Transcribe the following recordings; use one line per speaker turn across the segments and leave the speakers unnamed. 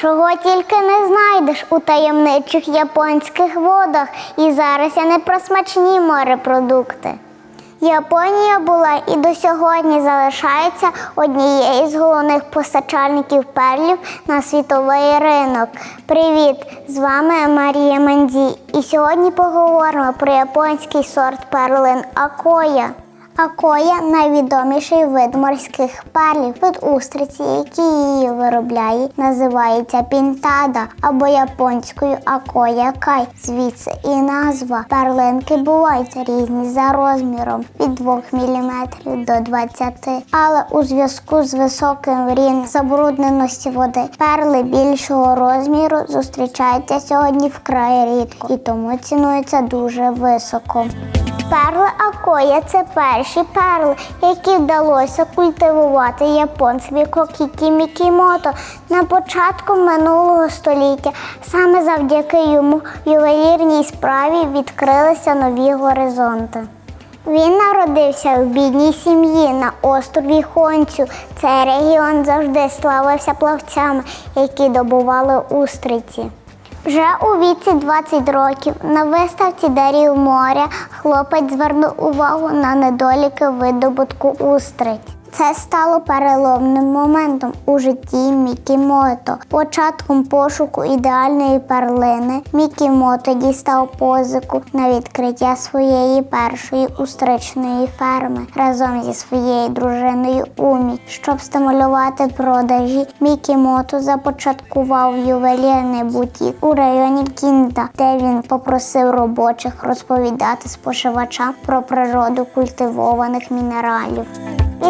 Чого тільки не знайдеш у таємничих японських водах, і зараз я не про смачні морепродукти. Японія була і до сьогодні залишається однією з головних постачальників перлів на світовий ринок. Привіт! З вами Марія Мандзі. І сьогодні поговоримо про японський сорт перлин Акоя. Акоя найвідоміший вид морських перлів. Вид устриці, який її виробляє, називається пінтада або японською акоя кай. Звідси і назва. Перлинки бувають різні за розміром від 2 мм до 20 Але у зв'язку з високим рівнем забрудненості води перли більшого розміру зустрічаються сьогодні вкрай рідко і тому цінуються дуже високо. Перли Акоя це перші перли, які вдалося культивувати японцеві Кокікі Мікімото на початку минулого століття. Саме завдяки йому ювелірній справі відкрилися нові горизонти. Він народився в бідній сім'ї на острові Хонцю. Цей регіон завжди славився плавцями, які добували устриці. Вже у віці 20 років на виставці дарів моря хлопець звернув увагу на недоліки видобутку устриць. Це стало переломним моментом у житті Мікі Мото. Початком пошуку ідеальної перлини Мікі Мото дістав позику на відкриття своєї першої устричної ферми разом зі своєю дружиною Умі. Щоб стимулювати продажі, Мікі Мото започаткував ювелірний бутік у районі Кінда, де він попросив робочих розповідати споживачам про природу культивованих мінералів.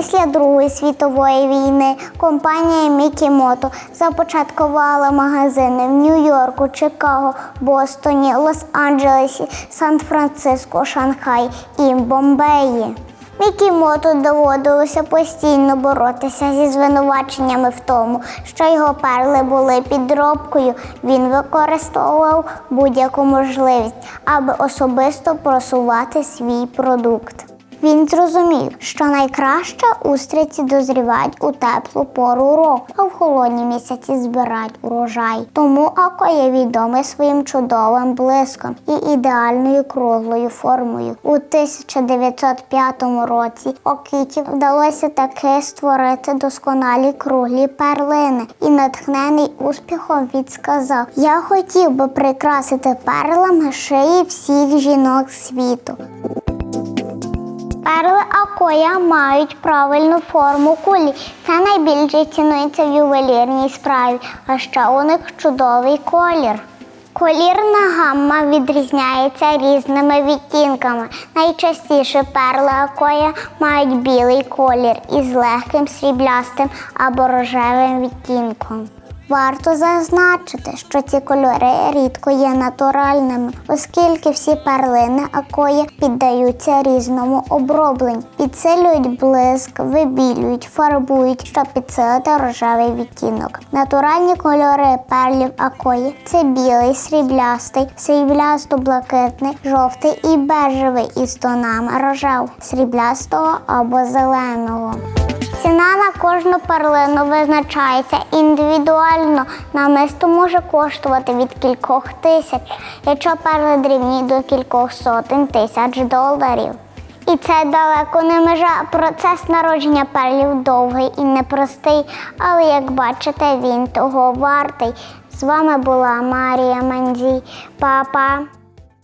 Після Другої світової війни компанія Мікі Мото започаткувала магазини в Нью-Йорку, Чикаго, Бостоні, Лос-Анджелесі, Сан-Франциско, Шанхай і Бомбеї. Мікі Мото доводилося постійно боротися зі звинуваченнями в тому, що його перли були підробкою. Він використовував будь-яку можливість, аби особисто просувати свій продукт. Він зрозумів, що найкраще устриці дозрівають у теплу пору року, а в холодні місяці збирають урожай. Тому Ако є відомий своїм чудовим блиском і ідеальною круглою формою. У 1905 році Окіті вдалося таки створити досконалі круглі перлини, і натхнений успіхом він сказав: Я хотів би прикрасити перлами шиї всіх жінок світу. Перли акоя мають правильну форму кулі. Це найбільше цінується в ювелірній справі, а ще у них чудовий колір. Колірна гамма відрізняється різними відтінками. Найчастіше перли акоя мають білий колір із легким сріблястим або рожевим відтінком. Варто зазначити, що ці кольори рідко є натуральними, оскільки всі перлини акої піддаються різному обробленню, підсилюють блиск, вибілюють, фарбують, щоб підсилити рожевий відтінок. Натуральні кольори перлів акої це білий, сріблястий, сріблясто-блакитний, жовтий і бежевий із тонами рожев, сріблястого або зеленого. Ціна на кожну перлину визначається індивідуально. Намисто може коштувати від кількох тисяч, якщо перли дрібні до кількох сотень тисяч доларів. І це далеко не межа. Процес народження перлів довгий і непростий, але як бачите, він того вартий. З вами була Марія Манзій. Па-па!